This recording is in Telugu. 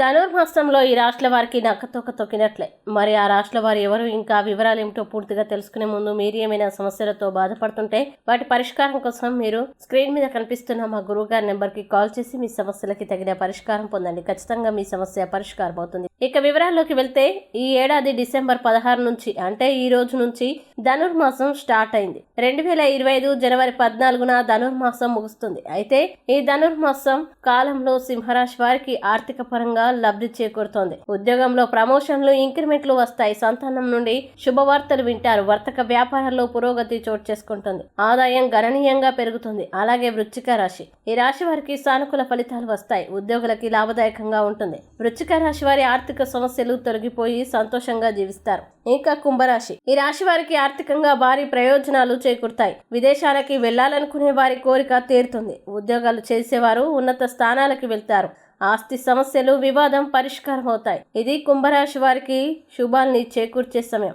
ధనుర్మాసంలో ఈ రాష్ట్రాల వారికి నక్కతోక తొక్కినట్లే. మరి ఆ రాష్ట్రాల వారు ఎవరు? ఇంకా వివరాలు ఏమిటో పూర్తిగా తెలుసుకునే ముందు మీరు ఏమైనా సమస్యలతో బాధపడుతుంటే వాటి పరిష్కారం కోసం మీరు స్క్రీన్ మీద కనిపిస్తున్న మా గురువు గారి నెంబర్కి కాల్ చేసి మీ సమస్యలకి తగిన పరిష్కారం పొందండి. ఖచ్చితంగా మీ సమస్య పరిష్కారం అవుతుంది ఇక వివరాల్లోకి వెళ్తే ఈ ఏడాది డిసెంబర్ పదహారు నుంచి అంటే ఈ రోజు నుంచి ధనుర్మాసం స్టార్ట్ అయింది. రెండు వేల ఇరవై ఐదు జనవరి పద్నాలుగున ధనుర్మాసం ముగుస్తుంది. అయితే ఈ ధనుర్మాసం కాలంలో సింహరాశి వారికి ఆర్థిక పరంగా లబ్ధి చేకూరుతోంది. ఉద్యోగంలో ప్రమోషన్లు ఇంక్రిమెంట్లు వస్తాయి. సంతానం నుండి శుభవార్తలు వింటారు. వర్తక వ్యాపారాల్లో పురోగతి చోటు చేసుకుంటుంది. ఆదాయం గణనీయంగా పెరుగుతుంది. అలాగే వృచ్చిక రాశి. ఈ రాశి వారికి సానుకూల ఫలితాలు వస్తాయి. ఉద్యోగులకి లాభదాయకంగా ఉంటుంది. వృచ్చిక రాశి వారి ఆర్థిక సమస్యలు తొలగిపోయి సంతోషంగా జీవిస్తారు. ఇంకా కుంభరాశి. ఈ రాశి వారికి ఆర్థికంగా భారీ ప్రయోజనాలు చేకూరుతాయి. విదేశాలకి వెళ్ళాలనుకునే వారి కోరిక తీరుతుంది. ఉద్యోగాలు చేసేవారు ఉన్నత స్థానాలకు వెళ్తారు. ఆస్తి సమస్యలు వివాదం పరిష్కారం అవుతాయి ఇది కుంభరాశి వారికి శుభాల్ని చేకూర్చే సమయం.